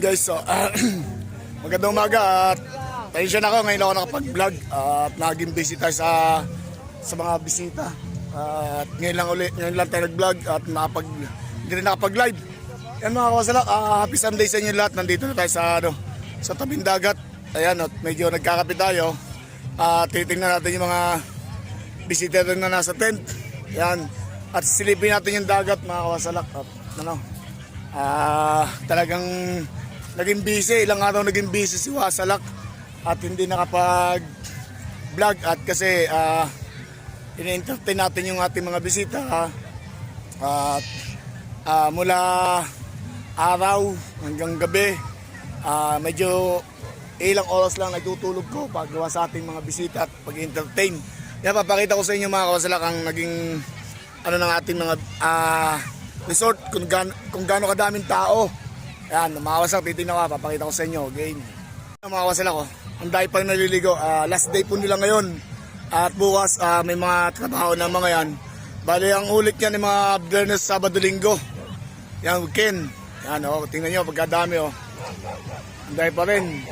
Guys, so, ah, magandang umaga at pasensya na ako ngayon ako nakapag-vlog at naging busy tayo sa sa mga bisita. At ngayon lang uli, ngayon lang tayo nag-vlog at nakapag, hindi rin nakapag-live. Yan mga kawasalak, ah, happy Sunday sa inyo lahat. Nandito na tayo sa, ano, sa tabing dagat. Ayan, at medyo nagkakapit tayo. At titingnan natin yung mga bisita na nasa tent. Yan. At silipin natin yung dagat mga kawasalak. At ano, ah talagang naging busy. Ilang araw naging busy si Wasalak. At hindi nakapag vlog. At kasi ah ini-entertain natin yung ating mga bisita. At ah, mula araw hanggang gabi, ah, medyo ilang oras lang nagtutulog ko paggawa sa ating mga bisita at pag-entertain. Yan, papakita ko sa inyo mga kawasalak ang naging ano ng ating mga ah, resort kung gaano kadaming tao. Yan, mga kawasalak, titignan ko, papakita ko sa inyo. Game. Mga kawasalak ko, ang dahil pa naliligo. Ah, last day po nila ngayon. At bukas ah, may mga trabaho na mga yan. Bali, ang ulit yan ng mga Biyernes, Sabado, Linggo. Yan, weekend. Yan, oh, tingnan nyo, pagkadami, oh. Ang dahil pa rin.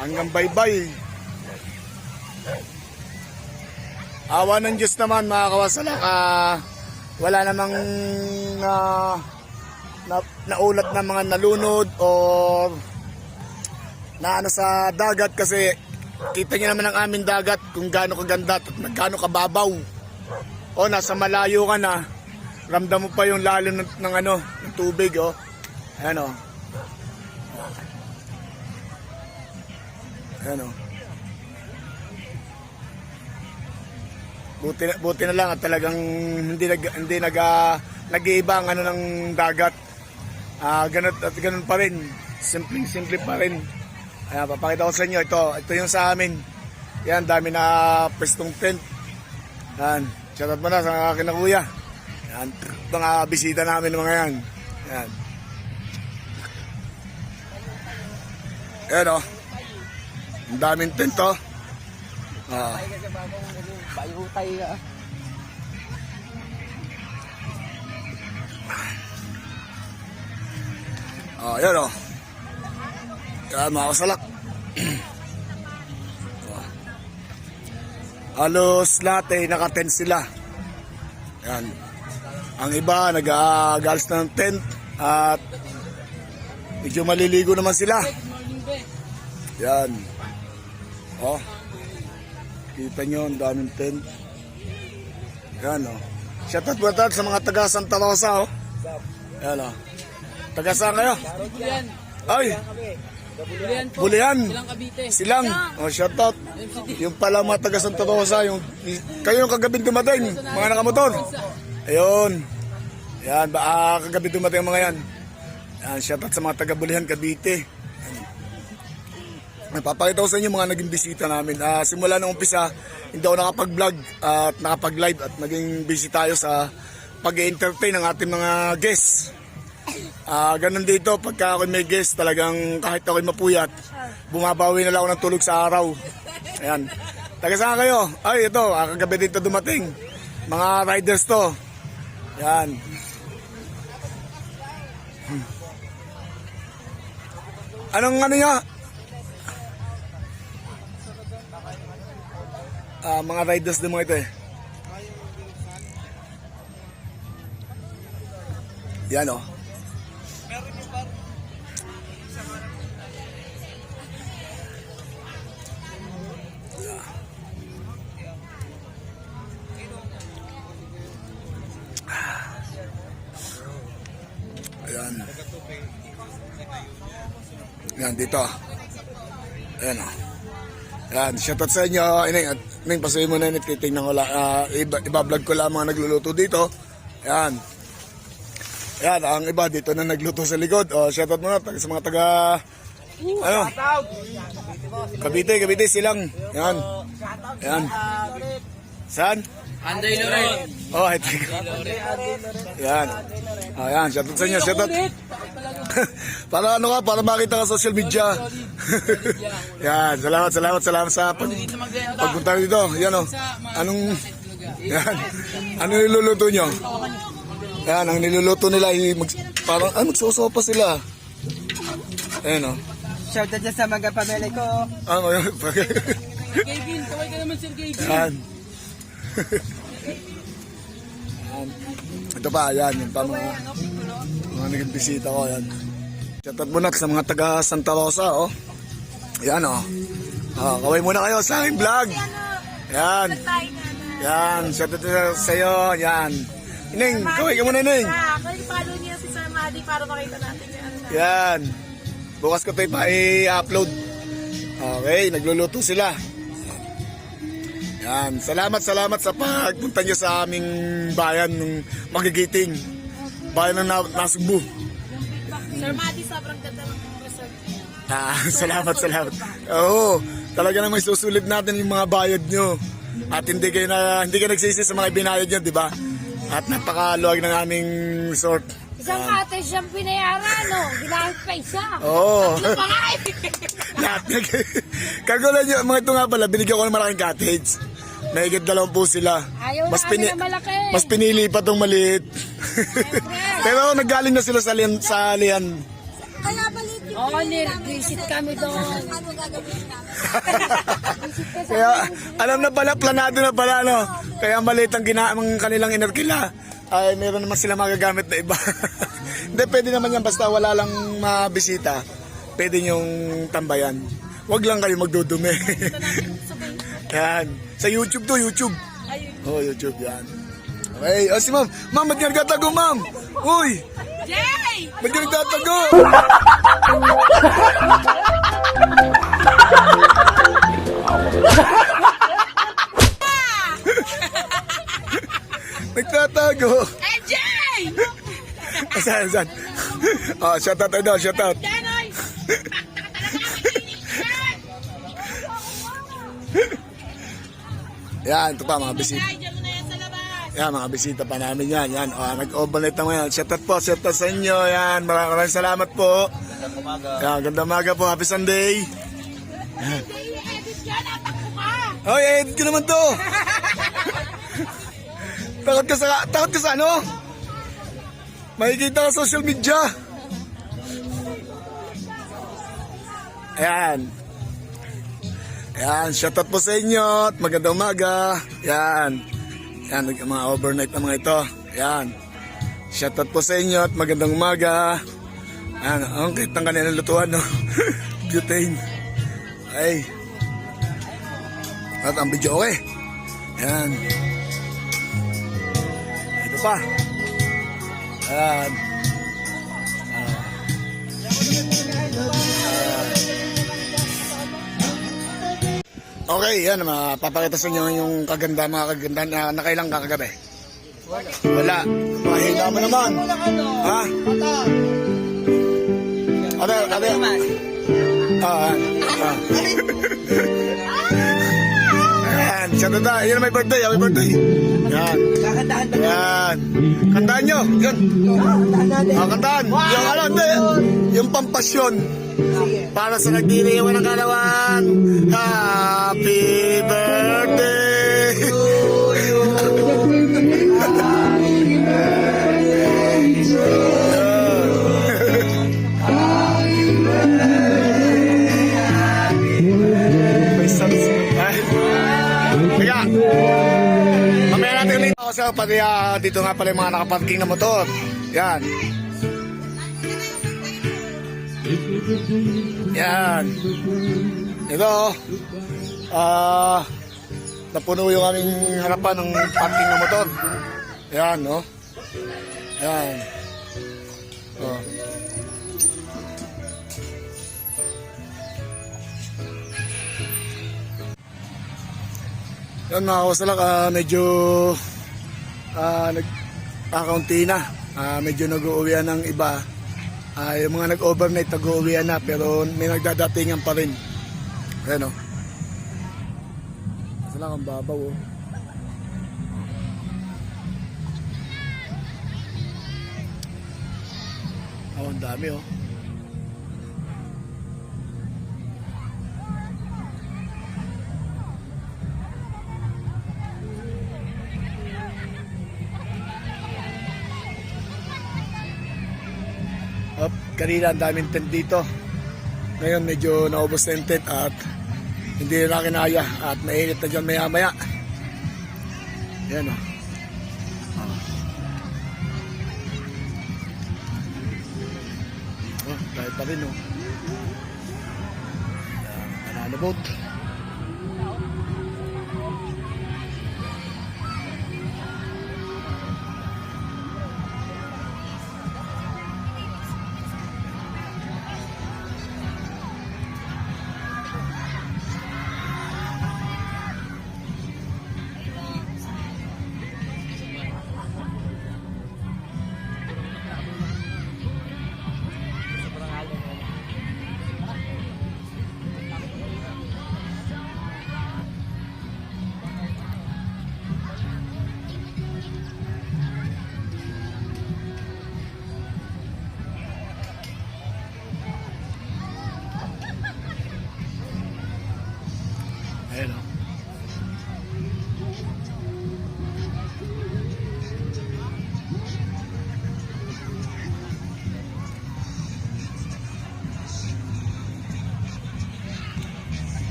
Hanggang bye-bye. Awa ng Diyos naman mga kawasalak, ah, wala namang ah, na, naulat na mga nalunod or na ano sa dagat kasi kita niyo naman ang aming dagat kung gaano kaganda at gaano kababaw. O nasa malayo ka na, ramdam mo pa yung lalim ng, ng ano, ng tubig oh. Ayan oh. Ayan oh. Buti buti na lang at talagang hindi nag hindi nag ah, nag-iiba ang ano ng dagat. Ah, ganun at ganun pa rin. Simpleng simple pa rin. Ayan, papakita ko sa inyo ito. Ito yung sa amin. Yan, dami na pwestong tent. Yan, shoutout mo na sa akin na kuya. Yan, mga bisita namin mga yan. Yan. Yan o. Ang daming tent oh. Ah. Bayutay ka. Oh, yan o. Yan, mga kasalak. Oh. Halos lahat eh, naka-tent sila. Yan. Ang iba, nag-aagalis na ng tent at medyo maliligo naman sila. Yan. Oh. Kita nyo, ang daming tent. Yan, oh. Shoutout tayo sa mga taga Santa Rosa, oh. Yan, oh. Taga saan kayo? Bulian. Ay, Bulian po. Bulian. Silang Cavite. Silang. Oh, shoutout. Yung pala mga taga Santa Rosa, yung kayo yung kagabing dumating, mga nakamotor. Ayun. Yan, ba ah, kagabi dumating ang mga yan. Yan, shoutout sa mga taga Bulihan, Cavite. Yan. Papakita ko sa inyo mga naging bisita namin. Ah, simula nung umpisa, hindi ako nakapag-vlog at nakapag-live at naging busy tayo sa pag-entertain ng ating mga guests. Ah, ganun dito, pagka ako may guest, talagang kahit ako'y mapuyat, bumabawi na lang ako ng tulog sa araw. Ayan. Taga saan kayo? Ay, ito, ah, kagabi dito dumating. Mga riders to. Ayan. Anong ano niya? Ah, mga riders din mga ito eh. Yan oh. Ayan. Ayan, dito. Ayan o. Ayan, shoutout sa inyo. Ineng, at Ineng, pasuhin mo na yun. Titingnan ko lang. Uh, iba, iba-vlog ko lang mga nagluluto dito. Ayan. Ayan, ang iba dito na nagluto sa likod. O, shoutout mo na sa mga taga... Ano? Cavite, Cavite, silang. Ayan. Ayan. Saan? Anday Loren. Oh, ito. Yan. Ayan, shoutout sa inyo, shoutout. para ano ka, para makita ka sa social media. yan, salamat, salamat, salamat sa pag, pagpunta dito. Yan o. Anong, yan. Ano niluluto nyo? Yan, ang niluluto nila, ay mag, parang, ah, magsosopa sila. Ayun o. Shoutout dyan sa mga pamilya ko. Ah, mga Gavin, kaway ka naman Sir Gavin. Yan. Yan. Ito pa, yan. Yung pa mga, mga naging bisita ko. Yan. Shoutout muna sa mga taga Santa Rosa, oh. Yan, oh. Ah, kaway muna kayo sa aking vlog. Yan. Yan. Shoutout sa sa'yo. Yan. Ining, kaway ka muna, Ining. Ah, kaya follow niyo si Sir Maddie para makita natin na. Yan. Bukas ko ito pa i-upload. Okay, nagluluto sila. Yan. Salamat, salamat sa pagpunta nyo sa aming bayan ng magigiting. Bayan ng na Nasugbu. Sir Maddie, sobrang ganda ng resort. Ah, salamat, salamat. Oo, talaga namang susulit natin yung mga bayad nyo. At hindi kayo na hindi kayo nagsisi sa mga binayad nyo, di ba? At napakaluwag ng aming resort. Isang cottage siyang pinayaran, no? Ginamit pa isa. Oo. Eh? Lahat na Kagulan nyo, mga ito nga pala, binigyan ko ng malaking cottage. Mahigit dalawang po sila. Ayaw mas, na malaki. mas pinili pa tong maliit. Pero naggaling na sila sa lian. Sa lian. Kaya balit yung Oo, nir-visit kami doon. ano gagawin namin. Kaya alam na pala, planado na pala, no? Kaya maliit ang, gina, ang kanilang inarkila. Ay, meron naman sila magagamit na iba. Hindi, pwede naman yan basta wala lang mabisita. Pwede nyong tambayan. Huwag lang kayo magdudumi. yan. Sa YouTube to, YouTube. Oh, YouTube yan. Okay, oh, si ma'am. Ma'am, ba't nagtatago, ma'am? Uy! Jay! Ba't nagtatago? Nagtatago. Eh, Jay! Saan, saan? Oh, shout out daw, shout out. Yan, ito pa mga bisita. Yan. Yan, mga bisita pa namin yan. Yan, oh, nag-overnight na ngayon. Shout out po, shout out sa inyo. Yan, maraming maraming salamat po. Yan, ganda umaga po. Happy Sunday. Yan. Oy, edit ko naman to. takot ka sa, takot ka sa ano? Makikita ka sa social media. Ayan. Ayan, shoutout po sa inyo at magandang umaga. Ayan, nag- mga overnight na mga ito. Ayan. Shoutout po sa inyo at magandang umaga. Ayan, ang kahit ng kanilang lutuan, no? Butane. Ay. At ang video okay. Ayan. Ito pa. Ayan. Ah. Okay, yan. Mapapakita sa inyo yung kaganda, mga kaganda na nakailang ka kagabi. Wala. Mahina mo naman. Ha? Ate, ate. Ah, ah. Ayan, siya na Yan may birthday, happy birthday. Yan. Kakantahan ba? Yan. Kantahan nyo. Yan. Ah, kantahan. Yung ano. Yung pampasyon. Para sa nagdiriwan ng kalawan. Happy birthday. May songs. Ay. Teka. Mamaya natin ulit ako sa pati ah, dito nga pala yung mga nakaparking na motor. Yan. Yan. Ito. Ah, napuno yung aming harapan ng parking na motor. Yan, no? Yan. Oh. Yan mga kawasalak, ah, medyo ah, nag kakaunti na. Ah, medyo nag-uuwian ng iba. Ah, yung mga nag-overnight nag-uuwian na pero may nagdadatingan pa rin. Ayan o. Kasi lang ang babaw oh. Oh, ang dami oh. Op, kanina ang daming tent dito. Ngayon medyo naubos na yung tent at hindi na kinaya at mainit na dyan maya maya. Yan o. Oh, dahil pa rin o. Banana boat.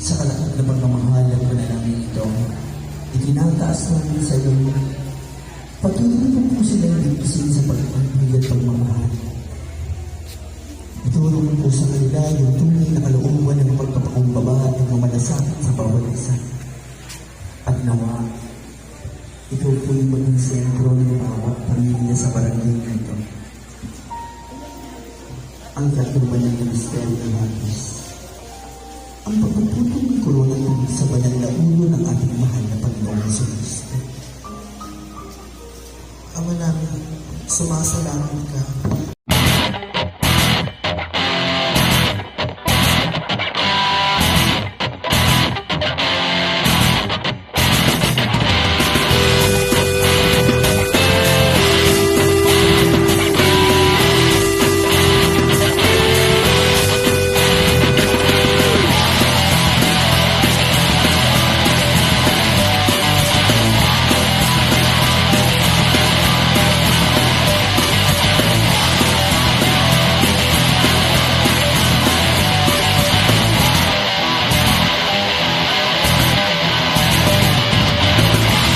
Sa kalakot na pagmamahal ng panalangin ito, itinataas namin sa iyo. Patuloy po silang ligpisin sa pagpapahal at pagmamahal. Ituro mo po sa kanila yung tunay na kalooban ng pagpapakumbaba at mamalasakit sa bawat isa. At nawa, ito po'y maging sentro ng bawat pamilya sa barangay na ito. Ang katuban ng misteryo ng Hagis. Ang pagpuputong ng korona sa banal na ulo ng ating mahal na Panginoong Kristo. Ama namin, sumasalamat ka